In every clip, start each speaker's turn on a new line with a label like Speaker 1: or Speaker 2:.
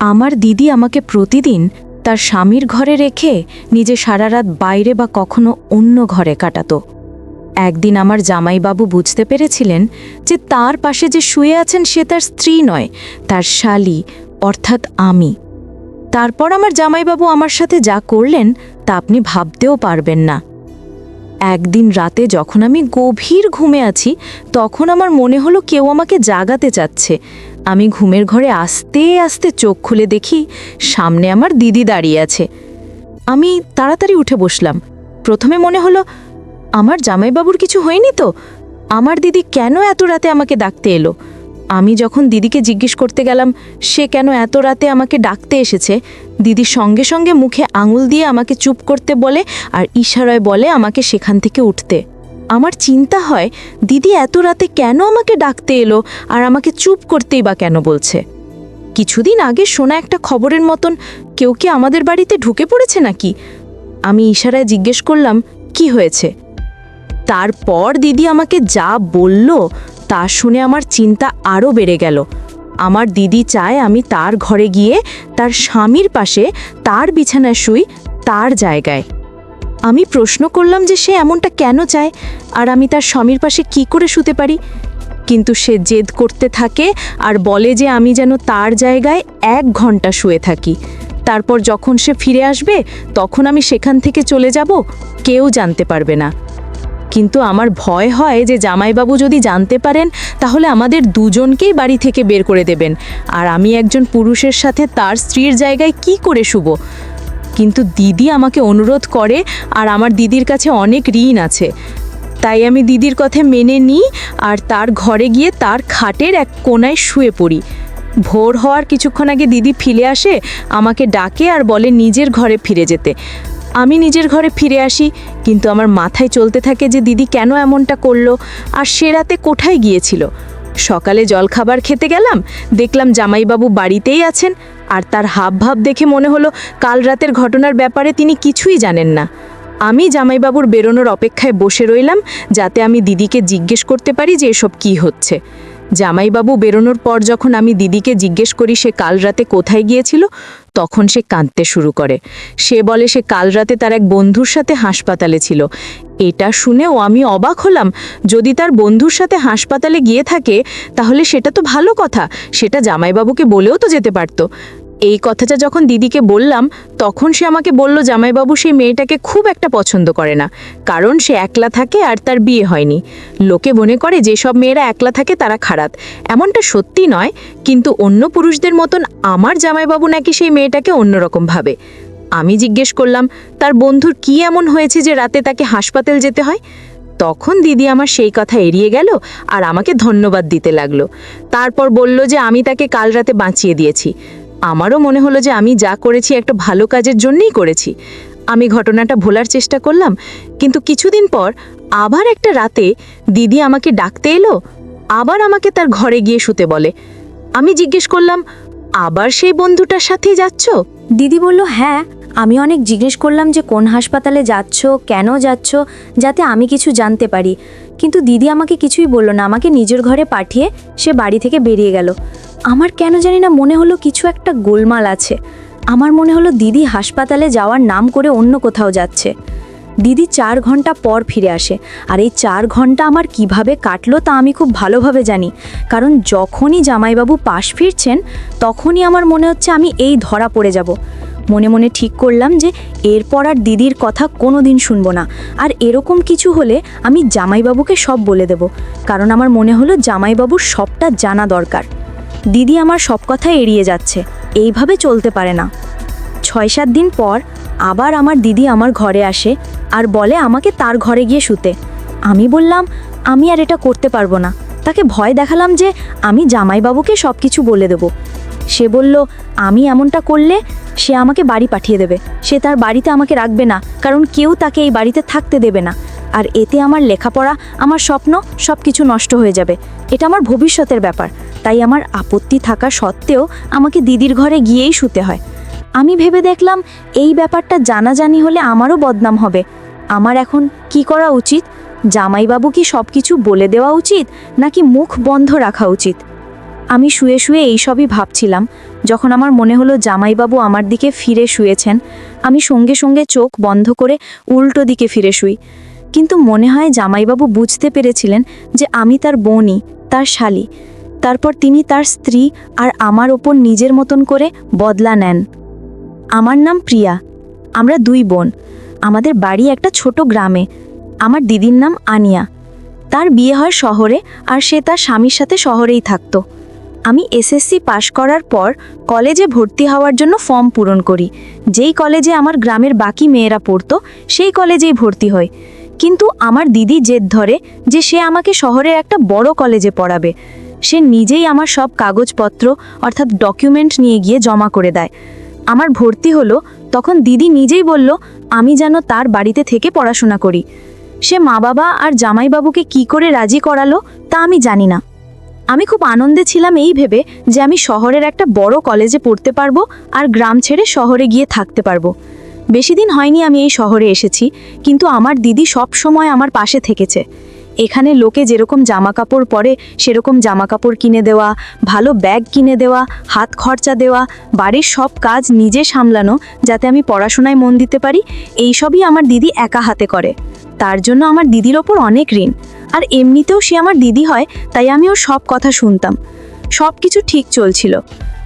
Speaker 1: আমার দিদি আমাকে প্রতিদিন তার স্বামীর ঘরে রেখে নিজে সারা রাত বাইরে বা কখনো অন্য ঘরে কাটাতো। একদিন আমার জামাইবাবু বুঝতে পেরেছিলেন যে তার পাশে যে শুয়ে আছেন সে তার স্ত্রী নয়, তার শালী, অর্থাৎ আমি। তারপর আমার জামাইবাবু আমার সাথে যা করলেন তা আপনি ভাবতেও পারবেন না। একদিন রাতে যখন আমি গভীর ঘুমে আছি, তখন আমার মনে হলো কেউ আমাকে জাগাতে চাচ্ছে। আমি ঘুমের ঘরে আস্তে আস্তে চোখ খুলে দেখি, সামনে আমার দিদি দাঁড়িয়ে আছে। আমি তাড়াতাড়ি উঠে বসলাম। প্রথমে মনে হলো, আমার জামাইবাবুর কিছু হয়নি তো? আমার দিদি কেন এত রাতে আমাকে ডাকতে এলো? আমি যখন দিদিকে জিজ্ঞেস করতে গেলাম, সে কেন এত রাতে আমাকে ডাকতে এসেছে দিদি সঙ্গে সঙ্গে মুখে আঙুল দিয়ে আমাকে চুপ করতে বলে আর ইশারায় বলে আমাকে সেখান থেকে উঠতে। আমার চিন্তা হয়, দিদি এত রাতে কেন আমাকে ডাকতে এলো আর আমাকে চুপ করতেই বা কেন বলছে? কিছুদিন আগে শোনা একটা খবরের মতন, কেউ কি আমাদের বাড়িতে ঢুকে পড়েছে নাকি? আমি ইশারায় জিজ্ঞেস করলাম, কি হয়েছে? তারপর দিদি আমাকে যা বলল তা শুনে আমার চিন্তা আরও বেড়ে গেল। আমার দিদি চায় আমি তার ঘরে গিয়ে তার স্বামীর পাশে তার বিছানায় শুই তার জায়গায়। আমি প্রশ্ন করলাম যে সে এমনটা কেন চায়? আর আমি তার স্বামীর পাশে কি করে শুতে পারি? কিন্তু সে জেদ করতে থাকে আর বলে যে আমি যেন তার জায়গায় এক ঘণ্টা শুয়ে থাকি। তারপর যখন সে ফিরে আসবে, তখন আমি সেখান থেকে চলে যাব, কেউ জানতে পারবে না। কিন্তু আমার ভয় হয় যে জামাইবাবু যদি জানতে পারেন, তাহলে আমাদের দুজনকেই বাড়ি থেকে বের করে দেবেন। আর আমি একজন পুরুষের সাথে তার স্ত্রীর জায়গায় কি করে শুব? কিন্তু দিদি আমাকে অনুরোধ করে, আর আমার দিদির কাছে অনেক ঋণ আছে। তাই আমি দিদির কথা মেনে নিই, আর তার ঘরে গিয়ে তার খাটের এক কোনায় শুয়ে পড়ি। ভোর হওয়ার কিছুক্ষণ আগে দিদি ফিরে আসে, আমাকে ডাকে আর বলে নিজের ঘরে ফিরে যেতে। আমি নিজের ঘরে ফিরে আসি, কিন্তু আমার মাথায় চলতে থাকে যে দিদি কেন এমনটা করল আর সে রাতে কোথায় গিয়েছিল। সকালে জলখাবার খেতে গেলাম, দেখলাম জামাইবাবু বাড়িতেই আছেন আর তার হাব ভাব দেখে মনে হলো কাল রাতের ঘটনার ব্যাপারে তিনি কিছুই জানেন না। আমি জামাইবাবুর বেরোনোর অপেক্ষায় বসে রইলাম যাতে আমি দিদিকে জিজ্ঞেস করতে পারি যে এসব কি হচ্ছে। জামাইবাবু বেরোনোর পর যখন আমি দিদিকে জিজ্ঞেস করি সে কাল রাতে কোথায় গিয়েছিল, তখন সে কাঁদতে শুরু করে। সে বলে সে কাল রাতে তার এক বন্ধুর সাথে হাসপাতালে ছিল। এটা শুনেও আমি অবাক হলাম, যদি তার বন্ধুর সাথে হাসপাতালে গিয়ে থাকে, তাহলে সেটা তো ভালো কথা, সেটা জামাইবাবুকে বলেও তো যেতে পারতো। এই কথাটা যখন দিদিকে বললাম, তখন সে আমাকে বলল, জামাইবাবু, সেই মেয়েটাকে খুব একটা পছন্দ করে না। কারণ সে একলা থাকে আর তার বিয়ে হয়নি। লোকে মনে করে যেসব মেয়েরা একলা থাকে, তারা খারাপ। এমনটা সত্যি নয়, কিন্তু অন্য পুরুষদের মতন আমার জামাইবাবু নাকি সেই মেয়েটাকে অন্যরকম ভাবে। আমি জিজ্ঞেস করলাম, তার বন্ধুর কি এমন হয়েছে যে রাতে তাকে হাসপাতাল যেতে হয়? তখন দিদি আমার সেই কথা এড়িয়ে গেল আর আমাকে ধন্যবাদ দিতে লাগল। তারপর বলল যে, আমি তাকে কাল রাতে বাঁচিয়ে দিয়েছি। আমারও মনে হলো যে আমি যা করেছি একটা ভালো কাজের জন্যই করেছি। আমি ঘটনাটা ভোলার চেষ্টা করলাম, কিন্তু কিছুদিন পর আবার একটা রাতে দিদি আমাকে ডাকতে এলো, আবার আমাকে তার ঘরে গিয়ে শুতে বলে। আমি জিজ্ঞেস করলাম, আবার সেই বন্ধুটার সাথেই যাচ্ছ?
Speaker 2: দিদি বলল হ্যাঁ আমি অনেক জিজ্ঞেস করলাম যে কোন হাসপাতালে যাচ্ছ, কেন যাচ্ছ, যাতে আমি কিছু জানতে পারি। কিন্তু দিদি আমাকে কিছুই বলল না, আমাকে নিজের ঘরে পাঠিয়ে সে বাড়ি থেকে বেরিয়ে গেল। আমার কেন জানি না মনে হলো কিছু একটা গোলমাল আছে। আমার মনে হলো দিদি হাসপাতালে যাওয়ার নাম করে অন্য কোথাও যাচ্ছে। দিদি চার ঘণ্টা পর ফিরে আসে, আর এই চার ঘণ্টা আমার কীভাবে কাটলো তা আমি খুব ভালোভাবে জানি, কারণ যখনই জামাইবাবু পাশ ফিরছেন, তখনই আমার মনে হচ্ছে আমি এই ধরা পড়ে যাব। মনে মনে ঠিক করলাম যে এরপর আর দিদির কথা কোনো দিন শুনব না, আর এরকম কিছু হলে আমি জামাইবাবুকে সব বলে দেব, কারণ আমার মনে হলো জামাইবাবুর সবটা জানা দরকার। দিদি আমার সব কথা এড়িয়ে যাচ্ছে। এইভাবে চলতে পারে না। ছয় সাত দিন পর আবার আমার দিদি আমার ঘরে আসে আর বলে আমাকে তার ঘরে গিয়ে শুতে। আমি বললাম, আমি আর এটা করতে পারব না। তাকে ভয় দেখালাম যে আমি জামাইবাবুকে সব কিছু বলে দেব। সে বলল, আমি এমনটা করলে সে আমাকে বাড়ি পাঠিয়ে দেবে। সে তার বাড়িতে আমাকে রাখবে না, কারণ কেউ তাকে এই বাড়িতে থাকতে দেবে না। আর এতে আমার লেখাপড়া, আমার স্বপ্ন সব কিছু নষ্ট হয়ে যাবে। এটা আমার ভবিষ্যতের ব্যাপার। তাই আমার আপত্তি থাকা সত্ত্বেও আমাকে দিদির ঘরে গিয়েই শুতে হয়। আমি ভেবে দেখলাম এই ব্যাপারটা জানাজানি হলে আমারও বদনাম হবে। আমার এখন কি করা উচিত? জামাইবাবু কি সব কিছু বলে দেওয়া উচিত, নাকি মুখ বন্ধ রাখা উচিত? আমি শুয়ে শুয়ে এইসবই ভাবছিলাম। যখন আমার মনে হলো জামাইবাবু আমার দিকে ফিরে শুয়েছেন, আমি সঙ্গে সঙ্গে চোখ বন্ধ করে উল্টো দিকে ফিরে শুই। কিন্তু মনে হয় জামাইবাবু বুঝতে পেরেছিলেন যে আমি তার বোনই তার শালি। তারপর তিনি তার স্ত্রী আর আমার ওপর নিজের মতন করে বদলা নেন। আমার নাম প্রিয়া। আমরা দুই বোন। আমাদের বাড়ি একটা ছোট গ্রামে। আমার দিদির নাম আনিয়া। তার বিয়ে হয় শহরে আর সে তার স্বামীর সাথে শহরেই থাকতো। আমি এসএসসি পাশ করার পর কলেজে ভর্তি হওয়ার জন্য ফর্ম পূরণ করি। যেই কলেজে আমার গ্রামের বাকি মেয়েরা পড়তো, সেই কলেজেই ভর্তি হয় কিন্তু আমার দিদি জেদ ধরে যে সে আমাকে শহরের একটা বড় কলেজে পড়াবে। সে নিজেই আমার সব কাগজপত্র, অর্থাৎ ডকুমেন্ট নিয়ে গিয়ে জমা করে দেয়। আমার ভর্তি হলো, তখন দিদি নিজেই বলল, আমি যেন তার বাড়িতে থেকে পড়াশোনা করি। সে মা বাবা আর জামাইবাবুকে কি করে রাজি করালো, তা আমি জানি না। আমি খুব আনন্দে ছিলাম এই ভেবে যে আমি শহরের একটা বড় কলেজে পড়তে পারব আর গ্রাম ছেড়ে শহরে গিয়ে থাকতে পারব। বেশি দিন হয়নি আমি এই শহরে এসেছি, কিন্তু আমার দিদি সব সময় আমার পাশে থেকেছে। এখানে লোকে যেরকম জামা কাপড় পরে, সেরকম জামা কাপড় কিনে দেওয়া, ভালো ব্যাগ কিনে দেওয়া, হাত খরচা দেওয়া, বাড়ির সব কাজ নিজে সামলানো, যাতে আমি পড়াশোনায় মন দিতে পারি, এই সবই আমার দিদি একা হাতে করে। তার জন্য আমার দিদির ওপর অনেক ঋণ। আর এমনিতেও সে আমার দিদি হয়, তাই আমি ওর সব কথা শুনতাম। সব কিছু ঠিক চলছিল।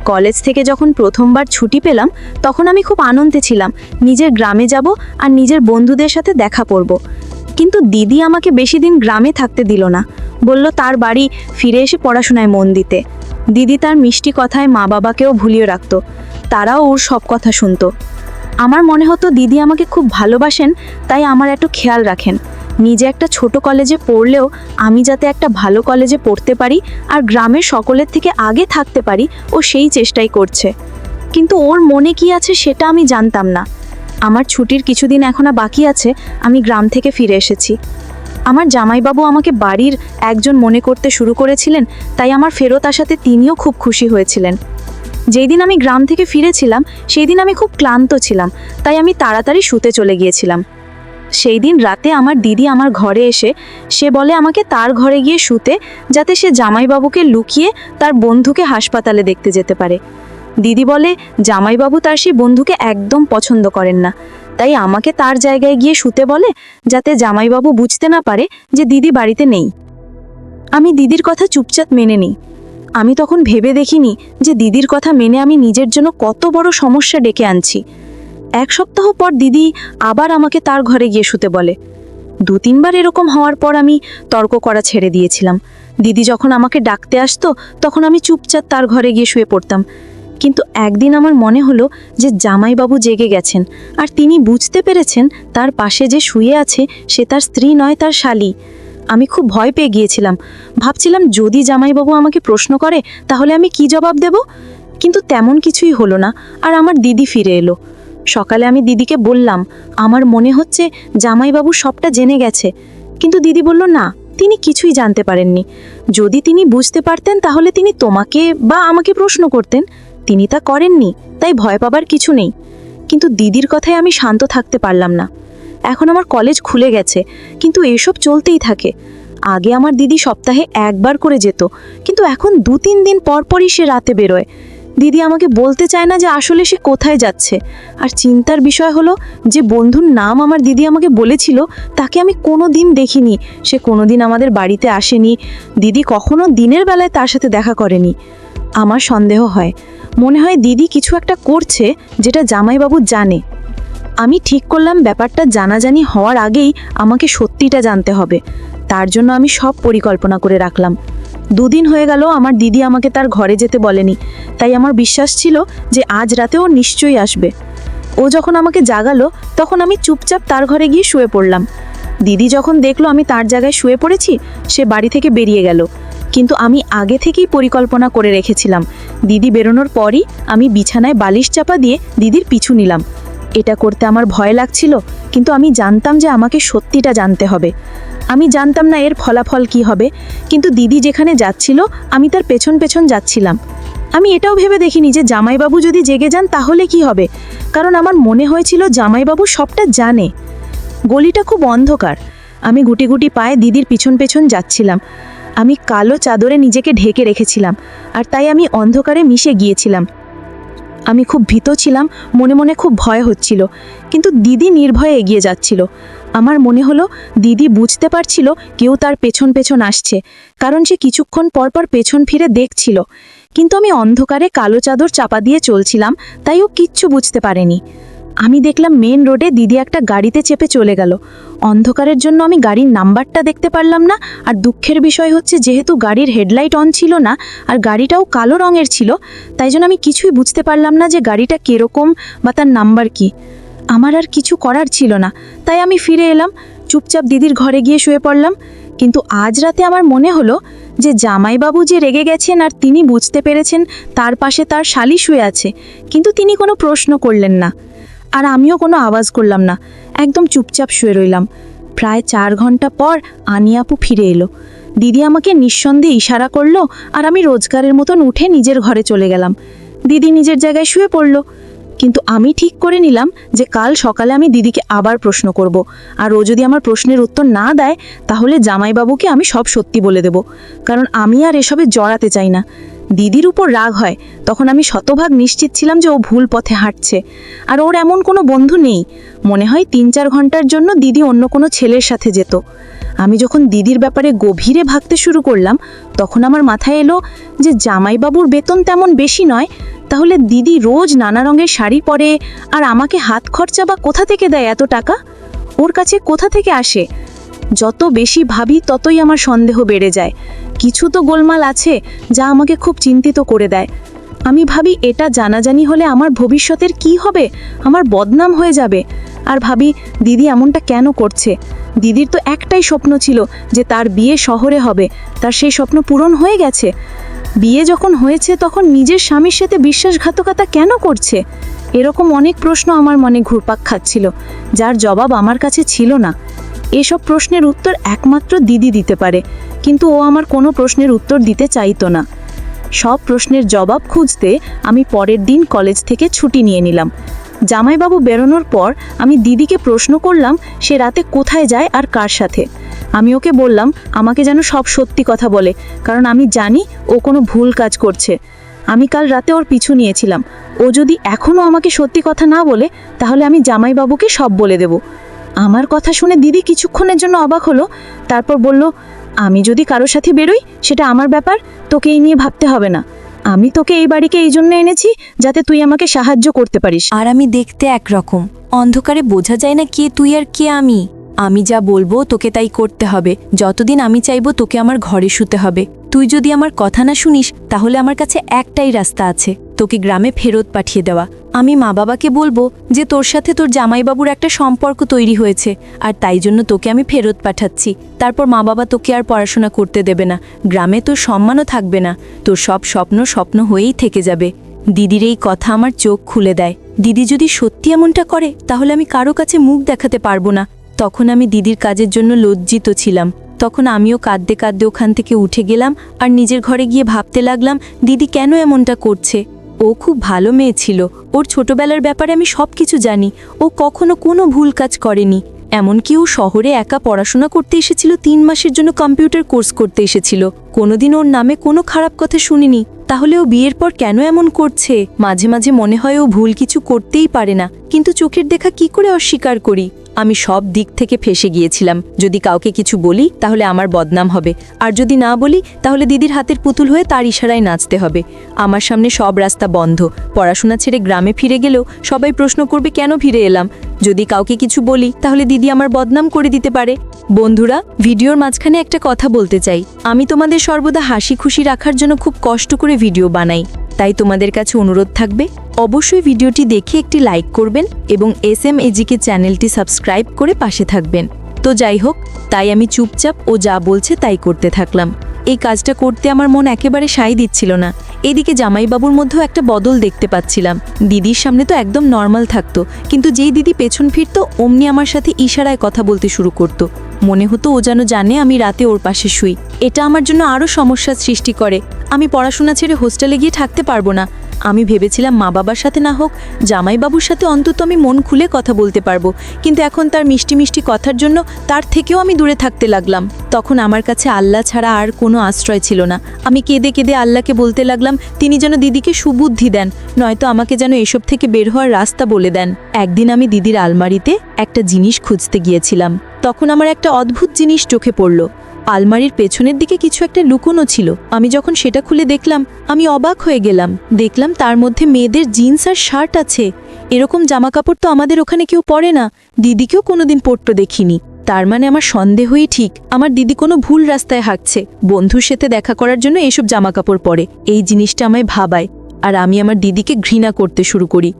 Speaker 2: কলেজ থেকে যখন প্রথমবার ছুটি পেলাম, তখন আমি খুব আনন্দে ছিলাম। নিজের গ্রামে যাব আর নিজের বন্ধুদের সাথে দেখা করব। কিন্তু দিদি আমাকে বেশি দিন গ্রামে থাকতে দিল না। বলল তার বাড়ি ফিরে এসে পড়াশোনায় মন দিতে। দিদি তার মিষ্টি কথায় মা বাবাকেও ভুলিয়ে রাখত। তারাও ওর সব কথা শুনত। আমার মনে হতো দিদি আমাকে খুব ভালোবাসেন, তাই আমার একটু খেয়াল রাখেন। নিজে একটা ছোট কলেজে পড়লেও আমি যাতে একটা ভালো কলেজে পড়তে পারি আর গ্রামের সকলের থেকে আগে থাকতে পারি, ও সেই চেষ্টাই করছে। কিন্তু ওর মনে কি আছে সেটা আমি জানতাম না। আমার ছুটির কিছুদিন এখনও বাকি আছে, আমি গ্রাম থেকে ফিরে এসেছি। আমার জামাইবাবু আমাকে বাড়ির একজন মনে করতে শুরু করেছিলেন, তাই আমার ফেরত আসাতে তিনিও খুব খুশি হয়েছিলেন। যেই দিন আমি গ্রাম থেকে ফিরেছিলাম সেই দিন আমি খুব ক্লান্ত ছিলাম, তাই আমি তাড়াতাড়ি শুতে চলে গিয়েছিলাম। সেই দিন রাতে আমার দিদি আমার ঘরে এসে, সে বলে আমাকে তার ঘরে গিয়ে শুতে, যাতে সে জামাইবাবুকে লুকিয়ে তার বন্ধুকে হাসপাতালে দেখতে যেতে পারে। দিদি বলে, জামাইবাবু তার সেই বন্ধুকে একদম পছন্দ করেন না। তাই আমাকে তার জায়গায় গিয়ে শুতে বলে, যাতে জামাইবাবু বুঝতে না পারে যে দিদি বাড়িতে নেই। আমি দিদির কথা চুপচাপ মেনে নিই। আমি তখন ভেবে দেখিনি যে দিদির কথা মেনে আমি নিজের জন্য কত বড় সমস্যা ডেকে আনছি। এক সপ্তাহ পর দিদি আবার আমাকে তার ঘরে গিয়ে শুতে বলে। দু তিনবার এরকম হওয়ার পর আমি তর্ক করা ছেড়ে দিয়েছিলাম। দিদি যখন আমাকে ডাকতে আসতো, তখন আমি চুপচাপ তার ঘরে গিয়ে শুয়ে পড়তাম। কিন্তু একদিন আমার মনে হলো যে জামাইবাবু জেগে গেছেন, আর তিনি বুঝতে পেরেছেন তার পাশে যে শুয়ে আছে সে তার স্ত্রী নয়, তার শালী। আমি খুব ভয় পেয়ে গিয়েছিলাম। ভাবছিলাম যদি জামাইবাবু আমাকে প্রশ্ন করে, তাহলে আমি কি জবাব দেব? কিন্তু তেমন কিছুই হলো না, আর আমার দিদি ফিরে এলো। সকালে আমি দিদিকে বললাম, আমার মনে হচ্ছে জামাইবাবু সবটা জেনে গেছে। কিন্তু দিদি বলল, না, তিনি কিছুই জানতে পারেননি। যদি তিনি বুঝতে পারতেন, তাহলে তিনি তোমাকে বা আমাকে প্রশ্ন করতেন। তিনি তা করেননি, তাই ভয় পাবার কিছু নেই। কিন্তু দিদির কথায় আমি শান্ত থাকতে পারলাম না। এখন আমার কলেজ খুলে গেছে, কিন্তু এসব চলতেই থাকে। আগে আমার দিদি সপ্তাহে একবার করে যেত, কিন্তু এখন দু তিন দিন পরপরই সে রাতে বেরোয়। দিদি আমাকে বলতে চায় না যে আসলে সে কোথায় যাচ্ছে। আর চিন্তার বিষয় হলো, যে বন্ধুর নাম আমার দিদি আমাকে বলেছিল, তাকে আমি কোনো দিন দেখিনি। সে কোনো দিন আমাদের বাড়িতে আসেনি। দিদি কখনো দিনের বেলায় তার সাথে দেখা করেনি। আমার সন্দেহ হয় মনে হয় দিদি কিছু একটা করছে যেটা জামাইবাবু জানে। আমি ঠিক করলাম ব্যাপারটা জানাজানি হওয়ার আগেই আমাকে সত্যিটা জানতে হবে। তার জন্য আমি সব পরিকল্পনা করে রাখলাম। দুদিন হয়ে গেল আমার দিদি আমাকে তার ঘরে যেতে বলেনি। তাই আমার বিশ্বাস ছিল যে আজ রাতে ও নিশ্চয়ই আসবে। ও যখন আমাকে জাগালো, তখন আমি চুপচাপ তার ঘরে গিয়ে শুয়ে পড়লাম। দিদি যখন দেখল আমি তার জায়গায় শুয়ে পড়েছি, সে বাড়ি থেকে বেরিয়ে গেল। কিন্তু আমি আগে থেকেই পরিকল্পনা করে রেখেছিলাম। দিদি বেরোনোর পরই আমি বিছানায় বালিশ চাপা দিয়ে দিদির পিছু নিলাম। এটা করতে আমার ভয় লাগছিল, কিন্তু আমি জানতাম যে আমাকে সত্যিটা জানতে হবে। আমি জানতাম না এর ফলাফল কি হবে, কিন্তু দিদি যেখানে যাচ্ছিল, আমি তার পেছন পেছন যাচ্ছিলাম। আমি এটাও ভেবে দেখিনি যে জামাইবাবু যদি জেগে যান তাহলে কি হবে, কারণ আমার মনে হয়েছিল জামাইবাবু সবটা জানে। গলিটা খুব অন্ধকার। আমি গুটি গুটি পায়ে দিদির পিছন পেছন যাচ্ছিলাম।
Speaker 3: আমি কালো চাদরে নিজেকে ঢেকে রেখেছিলাম, আর তাই আমি অন্ধকারে মিশে গিয়েছিলাম। আমি খুব ভীত ছিলাম, মনে মনে খুব ভয় হচ্ছিল, কিন্তু দিদি নির্ভয়ে এগিয়ে যাচ্ছিল। আমার মনে হলো, দিদি বুঝতে পারছিল কেউ তার পেছন পেছন আসছে, কারণ সে কিছুক্ষণ পরপর পেছন ফিরে দেখছিল। কিন্তু আমি অন্ধকারে কালো চাদর চাপা দিয়ে চলছিলাম, তাই ও কিচ্ছু বুঝতে পারেনি। আমি দেখলাম মেন রোডে দিদি একটা গাড়িতে চেপে চলে গেল। অন্ধকারের জন্য আমি গাড়ির নাম্বারটা দেখতে পারলাম না, আর দুঃখের বিষয় হচ্ছে যেহেতু গাড়ির হেডলাইট অন ছিল না, আর গাড়িটাও কালো রঙের ছিল, তাই জন্য আমি কিছুই বুঝতে পারলাম না যে গাড়িটা কীরকম বা তার নাম্বার কি। আমার আর কিছু করার ছিল না, তাই আমি ফিরে এলাম, চুপচাপ দিদির ঘরে গিয়ে শুয়ে পড়লাম। কিন্তু আজ রাতে আমার মনে হলো যে জামাইবাবু যে রেগে গেছেন আর তিনি বুঝতে পেরেছেন তার পাশে তার শালি শুয়ে আছে, কিন্তু তিনি কোনো প্রশ্ন করলেন না। আর আমিও কোনো আওয়াজ করলাম না। একদম চুপচাপ শুয়ে রইলাম। প্রায় চার ঘণ্টা পর আনিয়াপু ফিরে এলো। দিদি আমাকে নিঃসন্দেহে ইশারা করল আর আমি রোজগারের মতন উঠে নিজের ঘরে চলে গেলাম। দিদি নিজের জায়গায় শুয়ে পড়ল। কিন্তু আমি ঠিক করে নিলাম যে কাল সকালে আমি দিদিকে আবার প্রশ্ন করব। আর ও যদি আমার প্রশ্নের উত্তর না দেয়, তাহলে জামাইবাবুকে আমি সব সত্যি বলে দেব। কারণ আমি আর এসবে জড়াতে চাই না। দিদির উপর রাগ হয়, তখন আমি শতভাগ নিশ্চিত ছিলাম যে ও ভুল পথে হাঁটছে। আর ওর এমন কোনো বন্ধু নেই। মনে হয় তিন চার ঘণ্টার জন্য দিদি অন্য কোনো ছেলের সাথে যেত। আমি যখন দিদির ব্যাপারে গভীরে ভাবতে শুরু করলাম, তখন আমার মাথায় এলো যে জামাইবাবুর বেতন তেমন বেশি নয়, তাহলে দিদি রোজ নানা রঙের শাড়ি পরে আর আমাকে হাত খরচা বা কোথা থেকে দেয় এত টাকা? ওর কাছে কোথা থেকে আসে? যত বেশি ভাবি ততই আমার সন্দেহ বেড়ে যায়। কিছু তো গোলমাল আছে যা আমাকে খুব চিন্তিত করে দেয়। আমি ভাবি এটা জানাজানি হলে আমার ভবিষ্যতের কি হবে? আমার বদনাম হয়ে যাবে। আর ভাবি, দিদি এমনটা কেন করছে? দিদির তো একটাই স্বপ্ন ছিল যে তার বিয়ে শহরে হবে। তার সেই স্বপ্ন পূরণ হয়ে গেছে। বিয়ে যখন হয়েছে তখন নিজের স্বামীর সাথে বিশ্বাসঘাতকতা কেন করছে? এরকম অনেক প্রশ্ন আমার মনে ঘুরপাক খাচ্ছিল, যার জবাব আমার কাছে ছিল না। এসব প্রশ্নের উত্তর একমাত্র দিদি দিতে পারে। কিন্তু ও আমার কোনো প্রশ্নের উত্তর দিতে চাইতো না। সব প্রশ্নের জবাব খুঁজতে আমি পরের দিন কলেজ থেকে ছুটি নিয়ে নিলাম। জামাইবাবু বেরোনোর পর আমি দিদিকে প্রশ্ন করলাম, সে রাতে কোথায় যায় আর কার সাথে? আমি ওকে বললাম, আমাকে যেন সব সত্যি কথা বলে, কারণ আমি জানি ও কোনো ভুল কাজ করছে। আমি কাল রাতে ওর পিছু নিয়েছিলাম। ও যদি এখনও আমাকে সত্যি কথা না বলে, তাহলে আমি জামাইবাবুকে সব বলে দেব। আমার কথা শুনে দিদি কিছুক্ষণের জন্য অবাক হলো, তারপর বলল আমি যদি কারোর সাথে বেরোই, সেটা আমার ব্যাপার, তোকে এই নিয়ে ভাবতে হবে না। আমি তোকে এই বাড়িকে এই জন্য এনেছি যাতে তুই আমাকে সাহায্য করতে পারিস।
Speaker 2: আর আমি দেখতে একরকম। অন্ধকারে বোঝা যায় না কে তুই আর কে আমি। আমি যা বলব তোকে তাই করতে হবে। যতদিন আমি চাইব তোকে আমার ঘরে শুতে হবে। তুই যদি আমার কথা না শুনিস, তাহলে আমার কাছে একটাই রাস্তা আছে। তোকে গ্রামে ফেরত পাঠিয়ে দেওয়া। আমি মা বাবাকে বলব যে, তোর সাথে তোর জামাইবাবুর একটা সম্পর্ক তৈরি হয়েছে, আর তাই জন্য তোকে আমি ফেরত পাঠাচ্ছি। তারপর মা বাবা তোকে আর পড়াশোনা করতে দেবে না। গ্রামে তোর সম্মানও থাকবে না। তোর সব স্বপ্ন স্বপ্ন হয়েই থেকে যাবে। দিদির এই কথা আমার চোখ খুলে দেয়। দিদি যদি সত্যি এমনটা করে, তাহলে আমি কারও কাছে মুখ দেখাতে পারব না। তখন আমি দিদির কাজের জন্য লজ্জিত ছিলাম। তখন আমিও কাঁদতে কাঁদতে ওখান থেকে উঠে গেলাম আর নিজের ঘরে গিয়ে ভাবতে লাগলাম, দিদি কেন এমনটা করছে? ও খুব ভালো মেয়ে ছিল। ওর ছোটবেলার ব্যাপারে আমি সব কিছু জানি। ও কখনো কোনো ভুল কাজ করেনি। এমনকি ও শহরে একা পড়াশোনা করতে এসেছিল, তিন মাসের জন্য কম্পিউটার কোর্স করতে এসেছিল। কোনোদিন ওর নামে কোনো খারাপ কথা শুনিনি। তাহলে ও বিয়ের পর কেন এমন করছে? মাঝে মাঝে মনে হয় ও ভুল কিছু করতেই পারে না। কিন্তু চোখের দেখা কি করে অস্বীকার করি? আমি সব দিক থেকে ফেসে গিয়েছিলাম। যদি কাউকে কিছু বলি, তাহলে আমার বদনাম হবে। আর যদি না বলি, তাহলে দিদির হাতের পুতুল হয়ে তার ইশারায় নাচতে হবে। আমার সামনে সব রাস্তা বন্ধ। পড়াশোনা ছেড়ে গ্রামে ফিরে গেলেও সবাই প্রশ্ন করবে, কেন ফিরে এলাম? যদি কাউকে কিছু বলি, তাহলে দিদি আমার বদনাম করে দিতে পারে। বন্ধুরা, ভিডিওর মাঝখানে একটা কথা বলতে চাই। আমি তোমাদের সর্বদা হাসি খুশি রাখার জন্য খুব কষ্ট করে ভিডিও বানাই। তাই তোমাদের কাছে অনুরোধ থাকবে, অবশ্যই ভিডিওটি দেখে একটি লাইক করবেন এবং এস এম এজিকে চ্যানেলটি সাবস্ক্রাইব করে পাশে থাকবেন। তো যাই হোক, তাই আমি চুপচাপ ও যা বলছে তাই করতে থাকলাম। এই কাজটা করতে আমার মন একেবারে সাই দিচ্ছিল না। এদিকে জামাইবাবুর মধ্যেও একটা বদল দেখতে পাচ্ছিলাম। দিদির সামনে তো একদম নর্মাল থাকতো, কিন্তু যেই দিদি পেছন ফিরতো, অমনি আমার সাথে ইশারায় কথা বলতে শুরু করতো। মনে হতো ও যেন জানে আমি রাতে ওর পাশে শুই। এটা আমার জন্য আরও সমস্যার সৃষ্টি করে। আমি পড়াশোনা ছেড়ে হোস্টেলে গিয়ে থাকতে পারব না।
Speaker 3: আমি ভেবেছিলাম মা বাবার সাথে না হোক, জামাইবাবুর সাথে অন্তত আমি মন খুলে কথা বলতে পারব। কিন্তু এখন তার মিষ্টি মিষ্টি কথার জন্য তার থেকেও আমি দূরে থাকতে লাগলাম। তখন আমার কাছে আল্লাহ ছাড়া আর কোনো আশ্রয় ছিল না। আমি কেঁদে কেঁদে আল্লাহকে বলতে লাগলাম, তিনি যেন দিদিকে সুবুদ্ধি দেন, নয়তো আমাকে যেন এসব থেকে বের হওয়ার রাস্তা বলে দেন। একদিন আমি দিদির আলমারিতে একটা জিনিস খুঁজতে গিয়েছিলাম। তখন আমার একটা অদ্ভুত জিনিস চোখে পড়ল। আলমারির পেছনের দিকে কিছু একটা লুকোনো ছিল। আমি যখন সেটা খুলে দেখলাম, আমি অবাক হয়ে গেলাম। দেখলাম তার মধ্যে মেয়েদের জিন্স আর শার্ট আছে। এরকম জামাকাপড় তো আমাদের ওখানে কেউ পরে না। দিদিকেও কোনোদিন পরতো দেখিনি। তার মানে আমার সন্দেহই ঠিক। আমার দিদি কোনো ভুল রাস্তায় হাঁটছে। বন্ধুর সাথে দেখা করার জন্য এসব জামাকাপড় পরে। এই জিনিসটা আমায় ভাবায়। আর আমি আমার দিদিকে ঘৃণা করতে শুরু করি।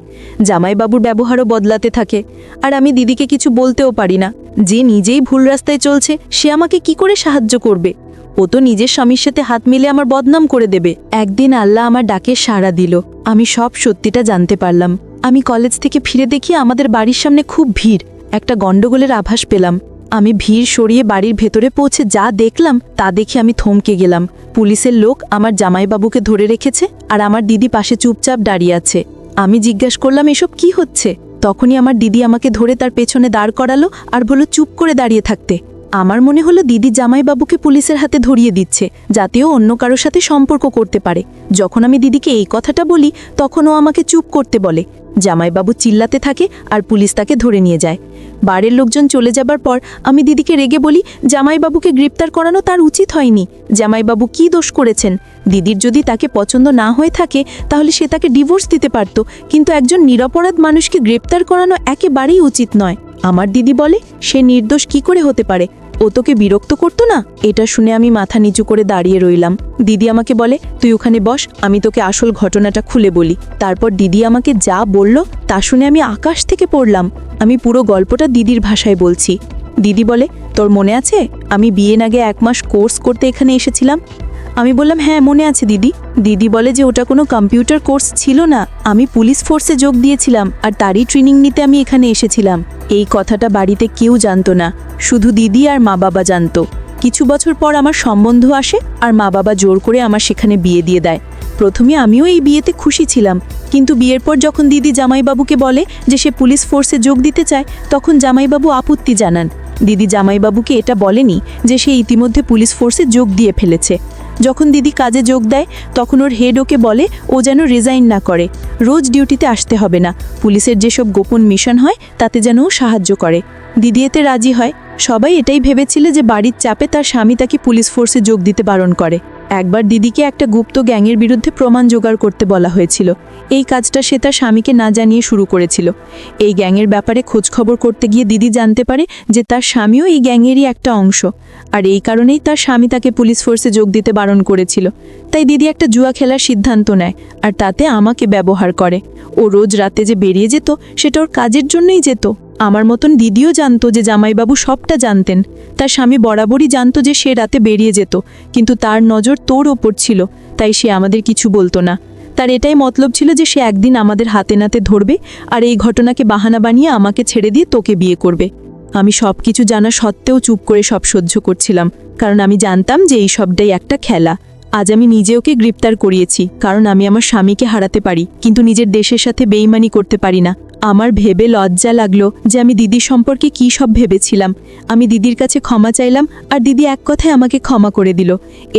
Speaker 3: জামাইবাবুর ব্যবহারও বদলাতে থাকে। আর আমি দিদিকে কিছু বলতেও পারি না। যে নিজেই ভুল রাস্তায় চলছে, সে আমাকে কি করে সাহায্য করবে? ও তো নিজের স্বামীর সাথে হাত মিলে আমার বদনাম করে দেবে। একদিন আল্লাহ আমার ডাকে সাড়া দিল। আমি সব সত্যিটা জানতে পারলাম। আমি কলেজ থেকে ফিরে দেখি আমাদের বাড়ির সামনে খুব ভিড়। একটা গন্ডগোলের আভাস পেলাম। আমি ভিড় সরিয়ে বাড়ির ভেতরে পৌঁছে যা দেখলাম, তা দেখে আমি থমকে গেলাম। পুলিশের লোক আমার জামাইবাবুকে ধরে রেখেছে আর আমার দিদি পাশে চুপচাপ দাঁড়িয়ে আছে। আমি জিজ্ঞাসা করলাম, এসব কি হচ্ছে? তখনই আমার দিদি আমাকে ধরে তার পেছনে দাঁড় করালো আর বলল, চুপ করে দাঁড়িয়ে থাকতে। আমার মনে হলো দিদি জামাইবাবুকে পুলিশের হাতে ধরিয়ে দিচ্ছে যাতেও অন্য কারোর সাথে সম্পর্ক করতে পারে। যখন আমি দিদিকে এই কথাটা বলি, তখন ও আমাকে চুপ করতে বলে। জামাইবাবু চিল্লাতে থাকে আর পুলিশ তাকে ধরে নিয়ে যায়। বাড়ির লোকজন চলে যাবার পর আমি দিদিকে রেগে বলি, জামাইবাবুকে গ্রেপ্তার করানো তার উচিত হয়নি। জামাইবাবু কি দোষ করেছেন? দিদির যদি তাকে পছন্দ না হয়ে থাকে, তাহলে সে তাকে ডিভোর্স দিতে পারত। কিন্তু একজন নিরপরাধ মানুষকে গ্রেপ্তার করানো একেবারেই উচিত নয়। আমার দিদি বলে, সে নির্দোষ কি করে হতে পারে? ও তোকে বিরক্ত করতো না? এটা শুনে আমি মাথা নিচু করে দাঁড়িয়ে রইলাম। দিদি আমাকে বলে, তুই ওখানে বস, আমি তোকে আসল ঘটনাটা খুলে বলি। তারপর দিদি আমাকে যা বলল, তা শুনে আমি আকাশ থেকে পড়লাম। আমি পুরো গল্পটা দিদির ভাষায় বলছি। দিদি বলে, তোর মনে আছে? আমি বিয়ের আগে এক মাস কোর্স করতে এখানে এসেছিলাম। আমি বললাম হ্যাঁ মনে আছে দিদি। দিদি বলে যে, ওটা কোনো কম্পিউটার কোর্স ছিল না। আমি পুলিশ ফোর্সে যোগ দিয়েছিলাম আর তারই ট্রেনিং নিতে আমি এখানে এসেছিলাম। এই কথাটা বাড়িতে কেউ জানতো না। শুধু দিদি আর মা বাবা জানতো। কিছু বছর পর আমার সম্বন্ধ আসে আর মা বাবা জোর করে আমার সেখানে বিয়ে দিয়ে দেয়। প্রথমে আমিও এই বিয়েতে খুশি ছিলাম। কিন্তু বিয়ের পর যখন দিদি জামাইবাবুকে বলে যে সে পুলিশ ফোর্সে যোগ দিতে চায়, তখন জামাইবাবু আপত্তি জানান। দিদি জামাইবাবুকে এটা বলেনি যে সে ইতিমধ্যে পুলিশ ফোর্সে যোগ দিয়ে ফেলেছে। যখন দিদি কাজে যোগ দেয়, তখন ওর হেড ওকে বলে, ও যেন রিজাইন না করে। রোজ ডিউটিতে আসতে হবে না। পুলিশের যেসব গোপন মিশন হয়, তাতে যেন ও সাহায্য করে। দিদি এতে রাজি হয়। সবাই এটাই ভেবেছিল যে বাড়ির চাপে তার স্বামী তাকে পুলিশ ফোর্সে যোগ দিতে বারণ করে। একবার দিদিকে একটা গুপ্ত গ্যাংয়ের বিরুদ্ধে প্রমাণ জোগাড় করতে বলা হয়েছিল। এই কাজটা সে তার স্বামীকে না জানিয়ে শুরু করেছিল। এই গ্যাংয়ের ব্যাপারে খোঁজখবর করতে গিয়ে দিদি জানতে পারে যে তার স্বামীও এই গ্যাংয়েরই একটা অংশ। আর এই কারণেই তার স্বামী তাকে পুলিশ ফোর্সে যোগ দিতে বারণ করেছিল। তাই দিদি একটা জুয়া খেলার সিদ্ধান্ত নেয় আর তাতে আমাকে ব্যবহার করে। ও রোজ রাতে যে বেরিয়ে যেত, সেটা ওর কাজের জন্যই যেত। আমার মতন দিদিও জানতো যে জামাইবাবু সবটা জানতেন। তার স্বামী বরাবরই জানতো যে সে রাতে বেরিয়ে যেত। কিন্তু তার নজর তোর ওপর ছিল, তাই সে আমাদের কিছু বলতো না। তার এটাই মতলব ছিল যে সে একদিন আমাদের হাতে নাতে ধরবে আর এই ঘটনাকে বাহানা বানিয়ে আমাকে ছেড়ে দিয়ে তোকে বিয়ে করবে। আমি সব কিছু জানা সত্ত্বেও চুপ করে সব সহ্য করছিলাম, কারণ আমি জানতাম যে এই সবটাই একটা খেলা। আজ আমি নিজে ওকে গ্রেপ্তার করিয়েছি, কারণ আমি আমার স্বামীকে হারাতে পারি, কিন্তু নিজের দেশের সাথে বেইমানি করতে পারি না। আমার ভেবে লজ্জা লাগল যে আমি দিদি সম্পর্কে কী সব ভেবেছিলাম। আমি দিদির কাছে ক্ষমা চাইলাম আর দিদি এক কথায় আমাকে ক্ষমা করে দিল।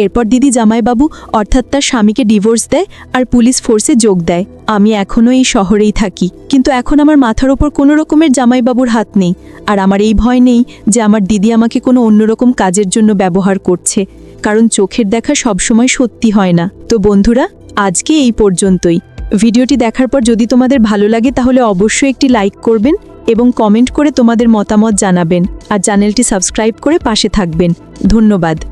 Speaker 3: এরপর দিদি জামাইবাবু অর্থাৎ তার স্বামীকে ডিভোর্স দেয় আর পুলিশ ফোর্সে যোগ দেয়। আমি এখনও এই শহরেই থাকি, কিন্তু এখন আমার মাথার ওপর কোনো রকমের জামাইবাবুর হাত নেই। আর আমার এই ভয় নেই যে আমার দিদি আমাকে কোনো অন্যরকম কাজের জন্য ব্যবহার করছে, কারণ চোখের দেখা সবসময় সত্যি হয় না। তো বন্ধুরা, আজকে এই পর্যন্তই। ভিডিওটি দেখার পর যদি তোমাদের ভালো লাগে তাহলে অবশ্যই একটি লাইক করবেন এবং কমেন্ট করে তোমাদের মতামত জানাবেন। আর চ্যানেলটি সাবস্ক্রাইব করে পাশে থাকবেন। ধন্যবাদ।